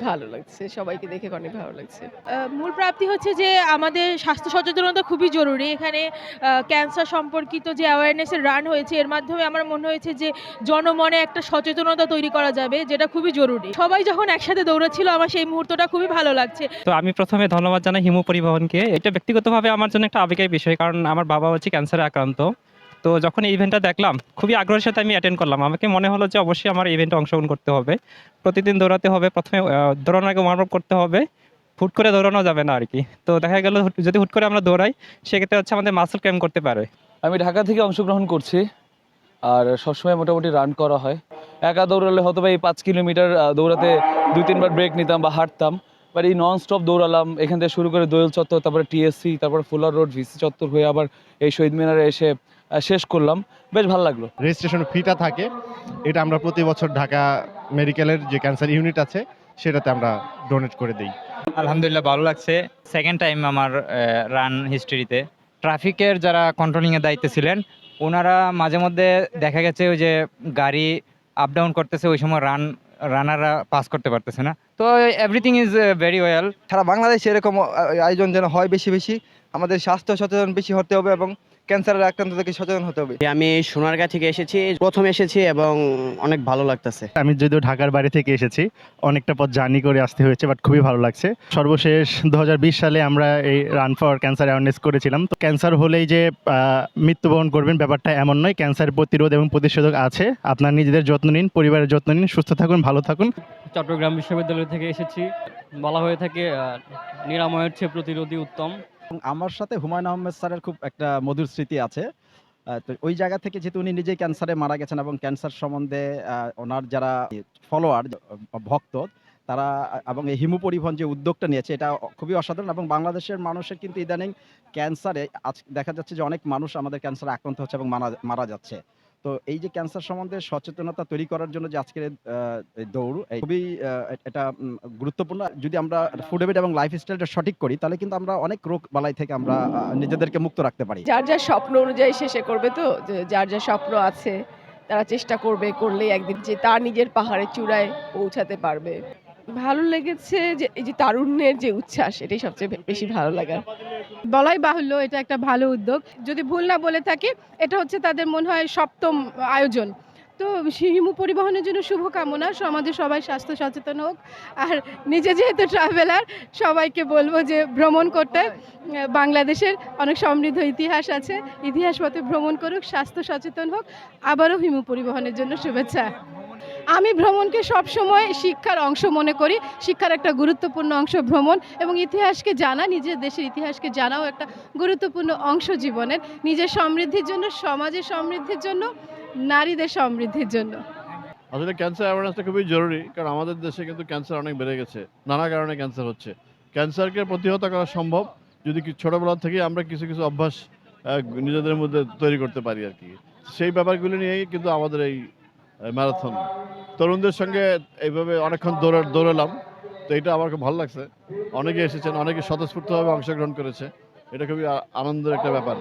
ভালো লাগছে সবাইকে দেখে অনেক ভালো লাগছে। আহ, মূল প্রাপ্তি হচ্ছে যে আমাদের স্বাস্থ্য সচেতনতা খুবই জরুরি। এখানে ক্যান্সার সম্পর্কিত যে অ্যাওয়ারনেসের রান হয়েছে এর মাধ্যমে আমার মনে হয়েছে যে জনমনে একটা সচেতনতা তৈরি করা যাবে যেটা খুবই জরুরি। সবাই যখন একসাথে দৌড়াচ্ছিল আমার সেই মুহূর্তটা খুবই ভালো লাগছে। তো আমি প্রথমে ধন্যবাদ জানাই হিমু পরিবহনকে। এটা ব্যক্তিগতভাবে আমার জন্য একটা আবেগের বিষয় কারণ আমার বাবা হচ্ছে ক্যান্সারে আক্রান্ত। তো যখন এই ইভেন্টটা দেখলাম, খুবই আগ্রহের সাথে আমি অ্যাটেন্ড করলাম। আমাকে মনে হলো যে অবশ্যই আমার ইভেন্টে অংশগ্রহণ করতে হবে। প্রতিদিন দৌড়াতে হবে, প্রথমে দৌড়ানোর আগে ওয়ার্ম আপ করতে হবে। হুট করে দৌড়ানো যাবে না আর কি তো দেখা গেল যদি হুট করে আমরা দৌড়াই, সেক্ষেত্রে হচ্ছে আমাদের মাসেল ক্র্যাম করতে পারে। আমি ঢাকা থেকে অংশগ্রহণ করছি, আর সবসময় মোটামুটি রান করা হয়। একা দৌড়ালে হয়তো বা এই পাঁচ কিলোমিটার দৌড়াতে দুই, তিনবার ব্রেক নিতাম বা হাঁটতাম। বাট এই নন স্টপ দৌড়ালাম, এখান থেকে শুরু করে দোয়েল চত্বর, তারপরে টিএসসি তারপর ফুলার রোড ভিসি চত্বর হয়ে আবার এই শহীদ মিনারে এসে শেষ করলাম। বেশ ভালো লাগল। রেজিস্ট্রেশন ফিটা থাকে। এটা আমরা প্রতি বছর ঢাকা মেডিকেলের যে ক্যান্সার ইউনিট আছে সেটাতে আমরা ডোনেট করে দিই। আলহামদুলিল্লাহ ভালো লাগছে। সেকেন্ড টাইম আমার রান হিস্ট্রিতে ট্রাফিকের যারা কন্ট্রোলিংয়ের দায়িত্বে ছিলেন ওনারা মাঝে মধ্যে দেখা গেছে ওই যে গাড়ি আপ ডাউন করতেছে ওই সময় রান রানাররা পাস করতে পারতেছে না। তো এভরিথিং ইজ ভেরি ওয়েল সারা বাংলাদেশে এরকম আয়োজন যেন হয় বেশি বেশি আমাদের স্বাস্থ্য সচেতন বেশি হতে হবে এবং ক্যান্সারের আক্রান্ত থেকে সচেতন হতে হবে। আমি সোনারগাঁ থেকে এসেছি প্রথম এসেছি এবং অনেক ভালো লাগতেছে। আমি যদিও ঢাকার বাড়ি থেকে এসেছি অনেকটা পথ জার্নি করে আসতে হয়েছে বাট খুবই ভালো লাগছে। সর্বশেষ দু হাজার বিশ সালে আমরা এই রান ফর ক্যান্সার অ্যাওয়ারনেস করেছিলাম। তো ক্যান্সার হলেই যে মৃত্যুবরণ করবেন ব্যাপারটা এমন নয়। ক্যান্সার প্রতিরোধ এবং প্রতিষেধক আছে। আপনার নিজেদের যত্ন নিন পরিবারের যত্ন নিন সুস্থ থাকুন ভালো থাকুন। চট্টগ্রাম বিশ্ববিদ্যালয় থেকে এসেছি। বলা হয়ে থাকে নিরাময়ের চেয়ে প্রতিরোধী উত্তম। আমার সাথে হুমায়ুন আহমেদ স্যারের খুব একটা মধুর স্মৃতি আছে। তো ওই জায়গা থেকে যেহেতু উনি নিজেই ক্যান্সারে মারা গেছেন এবং ক্যান্সার সম্বন্ধে ওনার যারা ফলোয়ার ভক্ত, তারা, এবং এই হিমু পরিবহন যে উদ্যোগটা নিয়েছে, এটা খুবই অসাধারণ এবং বাংলাদেশের মানুষের কিন্তু ইদানিং ক্যান্সারে আজ দেখা যাচ্ছে যে অনেক মানুষ আমাদের ক্যান্সারে আক্রান্ত হচ্ছে এবং মারা মারা যাচ্ছে। তো এই যে ক্যান্সার সম্বন্ধে সচেতনতা তৈরি করার জন্য যে আজকের দৌড় খুবই এটা গুরুত্বপূর্ণ। যদি আমরা ফুড হ্যাবিট এবং লাইফ স্টাইলটা সঠিক করি, তাহলে কিন্তু আমরা অনেক রোগ বালাই থেকে আমরা নিজেদেরকে মুক্ত রাখতে পারি। যার যার স্বপ্ন অনুযায়ী শেষে করবে তো? যার যার স্বপ্ন আছে, তারা চেষ্টা করবে, করলেই একদিন যে তার নিজের পাহাড়ের চূড়ায় পৌঁছাতে পারবে। ভালো লেগেছে যে, এই যে তারুণ্যের যে উচ্ছ্বাস, এটাই সবচেয়ে বেশি ভালো লাগা বলাই বাহুল্য, এটা একটা ভালো উদ্যোগ। যদি ভুল না বলে থাকি, এটা হচ্ছে তাদের মনে হয় সপ্তম আয়োজন। তো হিমু পরিবহনের জন্য শুভকামনা সমাজে সবাই স্বাস্থ্য সচেতন হোক। আর নিজে যেহেতু ট্রাভেলার সবাইকে বলব যে ভ্রমণ করতে। বাংলাদেশের অনেক সমৃদ্ধ ইতিহাস আছে। ইতিহাস পথে ভ্রমণ করুক, স্বাস্থ্য সচেতন হোক। আবারও হিমু পরিবহনের জন্য শুভেচ্ছা। আমি ভ্রমণকে সবসময় শিক্ষার অংশ মনে করি। শিক্ষার একটা গুরুত্বপূর্ণ অংশ ভ্রমণ এবং ইতিহাসকে জানা, নিজের দেশের ইতিহাসকে জানাও একটা গুরুত্বপূর্ণ অংশ জীবনের। নিজের সমৃদ্ধির জন্য, সমাজের সমৃদ্ধির জন্য, নারীদের সমৃদ্ধির জন্য। আসলে ক্যান্সার অ্যাওয়ারনেসটা খুবই জরুরি, কারণ আমাদের দেশে কিন্তু ক্যান্সার অনেক বেড়ে গেছে। নানা কারণে ক্যান্সার হচ্ছে। ক্যান্সারকে প্রতিহত করা সম্ভব, যদি ছোটোবেলা থেকে আমরা কিছু কিছু অভ্যাস নিজেদের মধ্যে তৈরি করতে পারি আর কি। সেই ব্যাপারগুলি নিয়েই কিন্তু আমাদের এই ম্যারাথন তরুণদের সঙ্গে এইভাবে অনেকক্ষণ দৌড়ে, দৌড়ালাম। তো এটা আমার খুব ভালো লাগছে। অনেকে এসেছেন, অনেকে স্বতঃস্ফূর্তভাবে অংশগ্রহণ করেছে। এটা খুবই আনন্দের একটা ব্যাপার।